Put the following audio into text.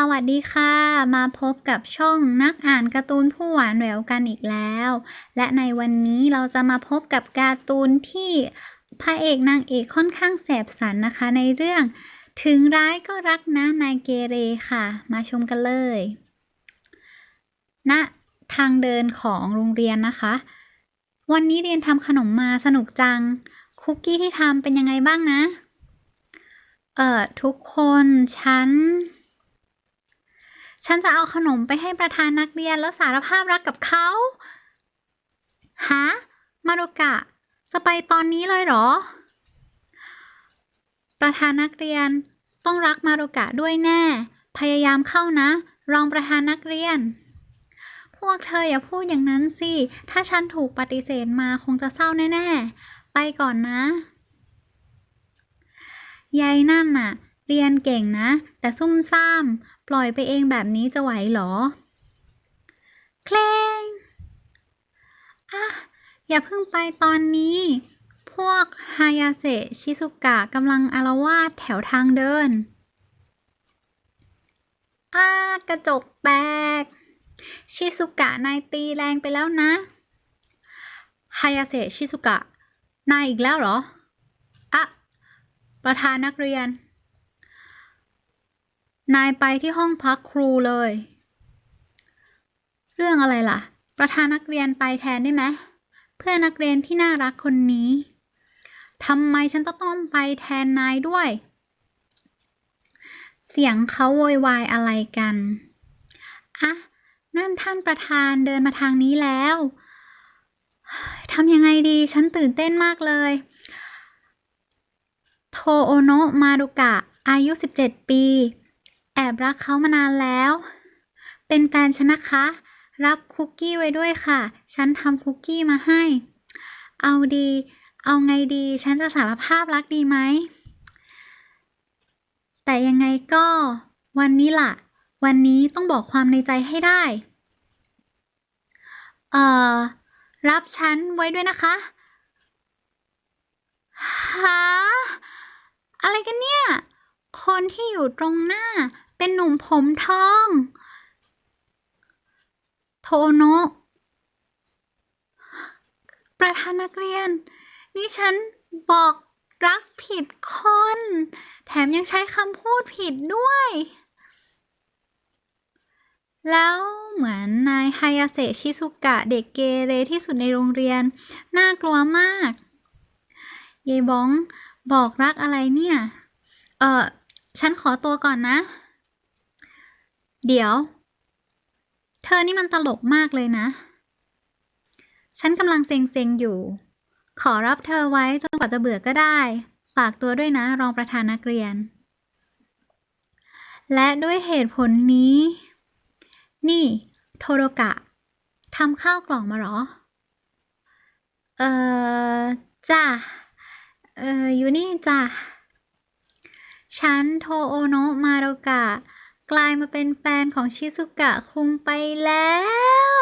สวัสดีค่ะ มาพบกับช่องนักอ่านการ์ตูนผู้หวานแหววกันอีกแล้ว และในวันนี้เราจะมาพบกับการ์ตูนที่พระเอกนางเอกค่อนข้างแสบสันนะคะ ในเรื่องถึงร้ายก็รักนะนายเกเรค่ะ มาชมกันเลยณทางเดินของโรงเรียนนะคะ วันนี้เรียนทำขนมมาสนุกจัง คุกกี้ที่ทำเป็นยังไงบ้างนะ เอ่อทุกคนฉัน ฉันจะเอาขนมไปให้ประธานนักเรียนแล้วสารภาพรักกับเขาฮะมารุกะ จะไปตอนนี้เลยเหรอ ประธานนักเรียนต้องรักมารุกะด้วยแน่ พยายามเข้านะ รองประธานนักเรียน พวกเธออย่าพูดอย่างนั้นสิ ถ้าฉันถูกปฏิเสธมาคงจะเศร้าแน่ ๆ ไปก่อนนะ ยายนั่นน่ะ เรียนเก่งนะ แต่ซุ่มซ่าม ปล่อยไปเองแบบนี้จะไหวหรอเพลงอะ อย่าเพิ่งไปตอนนี้ พวกฮายาเสะชิซุกะกำลังอารวาสแถวทางเดินอ้ากระจกแตก ชิซุกะนายตีแรงไปแล้วนะฮายาเสะชิซุกะ นายอีกแล้วเหรอ อะ ประธานนักเรียน นายไปที่ห้องพักครูเลย เรื่องอะไรล่ะ ประธานนักเรียนไปแทนได้ไหมเพื่อนนักเรียนที่น่ารักคนนี้ทำไมฉันต้องต้องไปแทนนายด้วย เสียงเขาโวยวายอะไรกันอะนั่นท่านประธานเดินมาทางนี้แล้วทำยังไงดี ฉันตื่นเต้นมากเลย โทโอโนะมารุกะ อายุ 17 ปี แอบรักเขามานานแล้ว เป็นแฟนฉันนะคะ รับคุกกี้ไว้ด้วยค่ะ ฉันทำคุกกี้มาให้ เอาดี เอาไงดี ฉันจะสารภาพรักดีไหม แต่ยังไงก็ วันนี้ล่ะ วันนี้ต้องบอกความในใจให้ได้ เอ่อ รับฉันไว้ด้วยนะคะฮะอะไรกันเนี่ย คนที่อยู่ตรงหน้า เป็นหนุ่มผมทอง โทโนะประธานนักเรียน นี่ฉันบอกรักผิดคน แถมยังใช้คำพูดผิดด้วย แล้วเหมือนนายฮายาเสะชิซุกะเด็กเกเรที่สุดในโรงเรียน น่ากลัวมากยายบ้องบอกรักอะไรเนี่ย เออฉันขอตัวก่อนนะ เดี๋ยว เธอนี่มันตลกมากเลยนะ ฉันกำลังเซ็งๆอยู่ ขอรับเธอไว้จนกว่าจะเบื่อก็ได้ ฝากตัวด้วยนะรองประธานนักเรียน และด้วยเหตุผลนี้ นี่ โทโรกะทำข้าวกล่องมาหรอ เออจ้าเอออยู่นี่จ้ะฉันโทโอโนะมาโรกะ กลายมาเป็นแฟนของชิซุกะคุงไปแล้ว